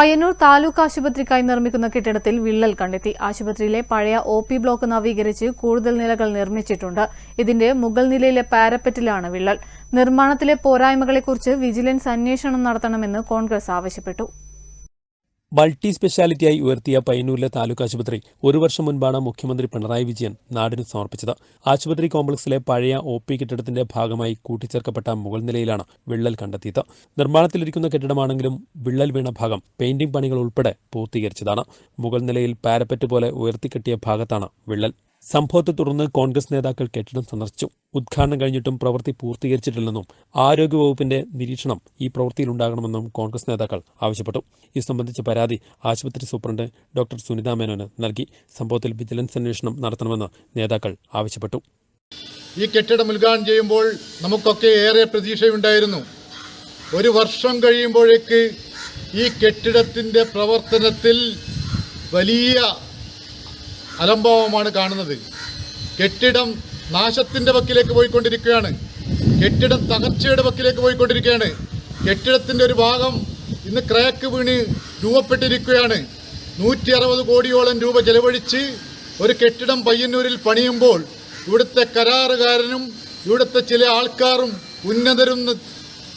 പയ്യന്നൂർ താലൂക്ക് ആശുപത്രിക്കായി നിർമ്മിക്കുന്ന കെട്ടിടത്തിൽ വിള്ളൽ കണ്ടെത്തി. ആശുപത്രിയിലെ പഴയ ഒ പി ബ്ലോക്ക് നവീകരിച്ച് കൂടുതൽ നിലകൾ നിർമ്മിച്ചിട്ടുണ്ട്. ഇതിന്റെ മുകൾ നിലയിലെ പാരപ്പറ്റിലാണ് വിള്ളൽ. നിർമ്മാണത്തിലെ പോരായ്മകളെക്കുറിച്ച് വിജിലൻസ് അന്വേഷണം നടത്തണമെന്ന് കോൺഗ്രസ് ആവശ്യപ്പെട്ടു. മൾട്ടി സ്പെഷ്യാലിറ്റിയായി ഉയർത്തിയ പയ്യന്നൂരിലെ താലൂക്ക് ആശുപത്രി ഒരു വർഷം മുൻപാണ് മുഖ്യമന്ത്രി പിണറായി വിജയൻ നാടിന് സമർപ്പിച്ചത്. ആശുപത്രി കോംപ്ലക്സിലെ പഴയ ഒ പി കെട്ടിടത്തിന്റെ ഭാഗമായി കൂട്ടിച്ചേർക്കപ്പെട്ട മുകൾ നിലയിലാണ് വിള്ളൽ കണ്ടെത്തിയത്. നിർമ്മാണത്തിലിരിക്കുന്ന കെട്ടിടമാണെങ്കിലും വിള്ളൽ വീണ ഭാഗം പെയിന്റിംഗ് പണികൾ ഉൾപ്പെടെ പൂർത്തീകരിച്ചതാണ്. മുകൾ നിലയിൽ പാരപ്പറ്റ് പോലെ ഉയർത്തിക്കെട്ടിയ ഭാഗത്താണ് വിള്ളൽ. സംഭവത്തെ തുടർന്ന് കോൺഗ്രസ് നേതാക്കൾ കെട്ടിടം സന്ദർശിച്ചു ഉദ്ഘാടനം കഴിഞ്ഞിട്ടും പ്രവൃത്തി പൂർത്തീകരിച്ചിട്ടില്ലെന്നും ആരോഗ്യവകുപ്പിന്റെ നിരീക്ഷണം ഈ പ്രവൃത്തിയിലുണ്ടാകണമെന്നും കോൺഗ്രസ് നേതാക്കൾ ആവശ്യപ്പെട്ടു. ഇത് സംബന്ധിച്ച പരാതി ആശുപത്രി സൂപ്രണ്ട് ഡോക്ടർ സുനിതാ മേനോന് നൽകി. സംഭവത്തിൽ വിജിലൻസ് അന്വേഷണം നടത്തണമെന്ന് നേതാക്കൾ ആവശ്യപ്പെട്ടു. ഈ കെട്ടിടം ഉദ്ഘാടനം ചെയ്യുമ്പോൾ നമുക്കൊക്കെ ഏറെ പ്രതീക്ഷയുണ്ടായിരുന്നു. ഒരു വർഷം കഴിയുമ്പോഴേക്ക് ഈ കെട്ടിടത്തിന്റെ പ്രവർത്തനത്തിൽ വലിയ അലംഭാവമാണ് കാണുന്നത്. കെട്ടിടം നാശത്തിന്റെ വക്കിലേക്ക് പോയിക്കൊണ്ടിരിക്കുകയാണ്. കെട്ടിടം തകർച്ചയുടെ വക്കിലേക്ക് പോയിക്കൊണ്ടിരിക്കുകയാണ്. കെട്ടിടത്തിന്റെ ഒരു ഭാഗം ഇന്ന് ക്രാക്ക് വീണ് രൂപപ്പെട്ടിരിക്കുകയാണ്. നൂറ്റി അറുപത് കോടിയോളം രൂപ ചെലവഴിച്ച് ഒരു കെട്ടിടം പയ്യന്നൂരിൽ പണിയുമ്പോൾ ഇവിടുത്തെ കരാറുകാരനും ഇവിടുത്തെ ചില ആൾക്കാരും ഉന്നതരും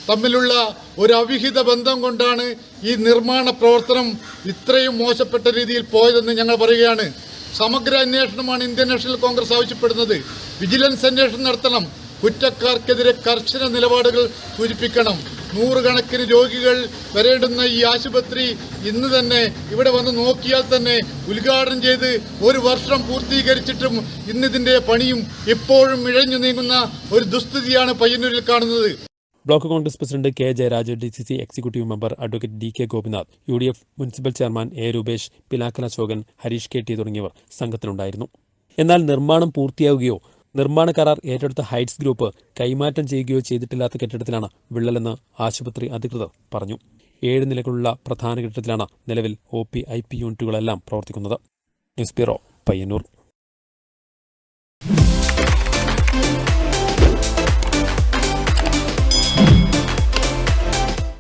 തമ്മിലുള്ള ഒരു അവിഹിത ബന്ധം കൊണ്ടാണ് ഈ നിർമ്മാണ പ്രവർത്തനം ഇത്രയും മോശപ്പെട്ട രീതിയിൽ പോയതെന്ന് ഞങ്ങൾ പറയുകയാണ്. സമഗ്ര അന്വേഷണമാണ് ഇന്ത്യൻ നാഷണൽ കോൺഗ്രസ് ആവശ്യപ്പെടുന്നത്. വിജിലൻസ് അന്വേഷണം നടത്തണം. കുറ്റക്കാർക്കെതിരെ കർശന നിലപാടുകൾ സൂചിപ്പിക്കണം നൂറുകണക്കിന് രോഗികൾ വരേണ്ടുന്ന ഈ ആശുപത്രി ഇന്ന് തന്നെ ഇവിടെ വന്ന് നോക്കിയാൽ തന്നെ ഉദ്ഘാടനം ചെയ്ത് ഒരു വർഷം പൂർത്തീകരിച്ചിട്ടും ഇന്നിതിന്റെ പണിയും ഇപ്പോഴും ഇഴഞ്ഞു നീങ്ങുന്ന ഒരു ദുസ്ഥിതിയാണ് പയ്യന്നൂരിൽ കാണുന്നത്. Block Congress president K Jayaraj D C C executive member advocate D K Gopinath U D F municipal chairman A Rupesh പിലാക്കല ശോകൻ Harish K T തുടങ്ങിയവർ സംഘത്തിലുണ്ടായിരുന്നു. എന്നാൽ നിർമ്മാണം പൂർത്തിയാവുകയോ നിർമ്മാണ കരാർ ഏറ്റെടുത്ത ഹൈറ്റ്സ് ഗ്രൂപ്പ് കൈമാറ്റം ചെയ്യുകയോ ചെയ്തിട്ടില്ലാത്ത കെട്ടിടത്തിലാണ് വിള്ളലെന്ന് ആശുപത്രി അധികൃതർ പറഞ്ഞു. ഏഴ് നിലകളുള്ള പ്രധാന കെട്ടിടത്തിലാണ് നിലവിൽ ഒ പി ഐ പി യൂണിറ്റുകളെല്ലാം പ്രവർത്തിക്കുന്നത്. News bureau Payyanur.